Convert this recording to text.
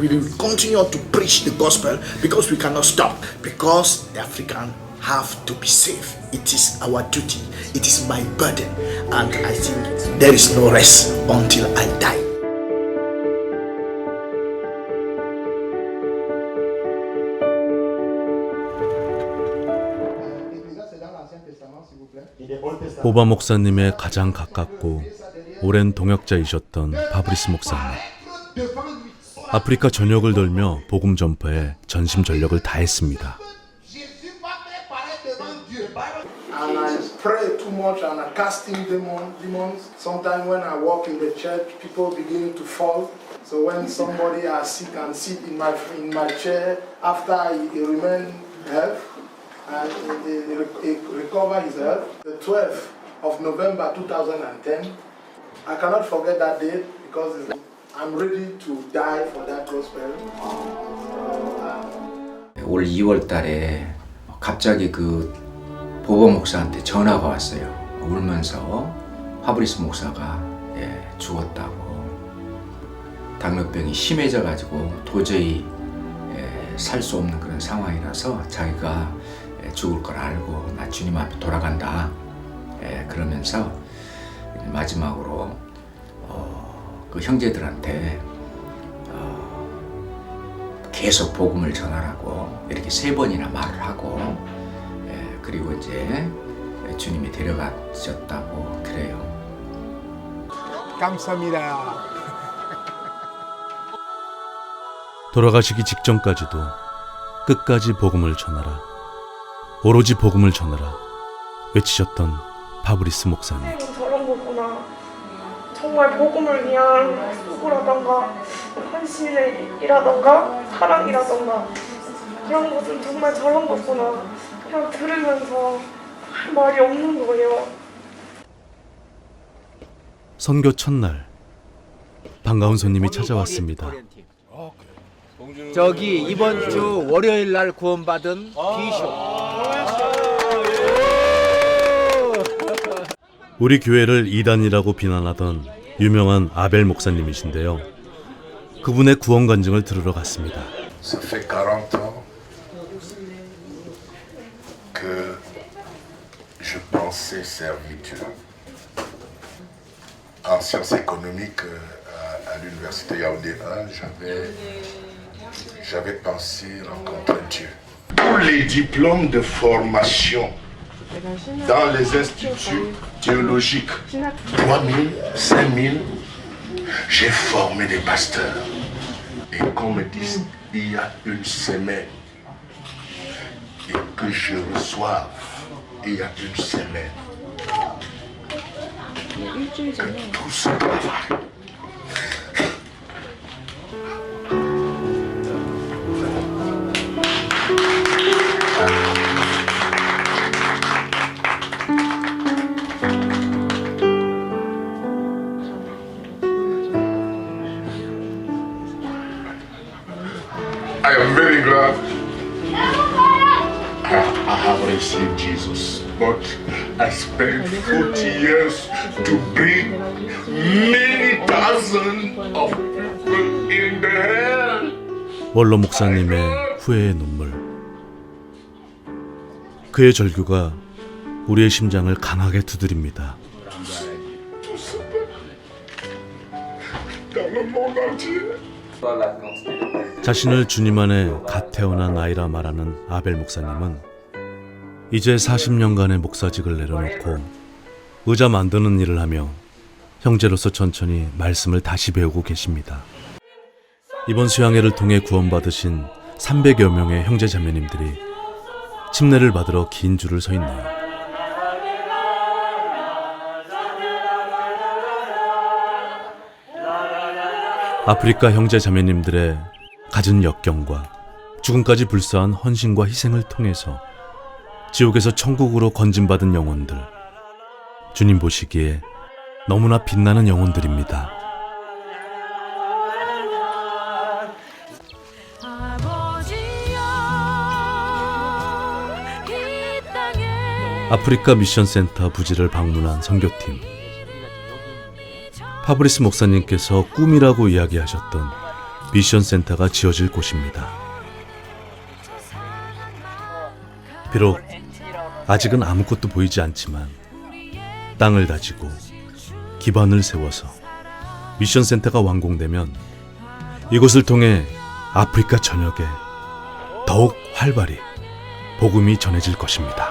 We will continue to preach the gospel because we cannot stop. Because the African have to be saved. It is our duty. It is my burden. And I think there is no rest until I die. 보바 목사님의 가장 가깝고 오랜 동역자이셨던 바브리스 목사님. 아프리카 전역을 돌며 복음 전파에 전심 전력을 다했습니다. And I pray too much and I casting demon, demons. Sometimes when I walk in the church, people begin to fall. So when somebody is sick and sit in my in my chair, after he remain health and he recover his health, the 12th of November 2010, I cannot forget that date because it's- 올 2월 달에 갑자기 그 보보 목사한테 전화가 왔어요. 울면서 파브리스 목사가 예, 죽었다고. 당뇨병이 심해져 가지고 도저히 예, 살수 없는 그런 상황이라서 자기가 예, 죽을 걸 알고 나 주님 앞에 돌아간다. 예, 그러면서 마지막으로 어, 그 형제들한테 계속 복음을 전하라고 이렇게 세 번이나 말을 하고 예, 그리고 이제 주님이 데려가셨다고 그래요. 감사합니다. 돌아가시기 직전까지도 끝까지 복음을 전하라. 오로지 복음을 전하라. 외치셨던 바브리스 목사님. 하나님은 저런 거구나. 정말 복음을 위한 수고라던가 헌신이라던가 사랑이라던가 그런 것은 정말 저런 거구나. 그냥 들으면서 할 말이 없는 거예요. 선교 첫날 반가운 손님이 찾아왔습니다. 저기 이번 주 월요일 날 구원받은 비숍. 우리 교회를 이단이라고 비난하던 유명한 아벨 목사님이신데요. 그분의 구원 간증을 들으러 갔습니다. Ça fait 40 ans que je pensais servir Dieu. En sciences économiques euh, à, à l'université Yaoundé 1, j'avais, j'avais pensé rencontrer Dieu. Tous les diplômes de formation dans les instituts théologiques, 3000, 5000, j'ai formé des pasteurs. Et qu'on me dise, il y a une semaine, et que je reçoive, il y a une semaine, que tout ce travail, I am very glad I, I have received Jesus. But I spent 40 years to bring many thousands of people in the hell. 원로 목사님의 후회의 눈물. 그의 절규가 우리의 심장을 강하게 두드립니다. 자신을 주님 안에 갓 태어난 아이라 말하는 아벨 목사님은 이제 40년간의 목사직을 내려놓고 의자 만드는 일을 하며 형제로서 천천히 말씀을 다시 배우고 계십니다. 이번 수양회를 통해 구원받으신 300여 명의 형제 자매님들이 침례를 받으러 긴 줄을 서 있네요. 아프리카 형제 자매님들의 갖은 역경과 죽음까지 불사한 헌신과 희생을 통해서 지옥에서 천국으로 건진받은 영혼들 주님 보시기에 너무나 빛나는 영혼들입니다. 아프리카 미션 센터 부지를 방문한 선교팀 파브리스 목사님께서 꿈이라고 이야기하셨던 미션 센터가 지어질 곳입니다. 비록 아직은 아무것도 보이지 않지만 땅을 다지고 기반을 세워서 미션 센터가 완공되면 이곳을 통해 아프리카 전역에 더욱 활발히 복음이 전해질 것입니다.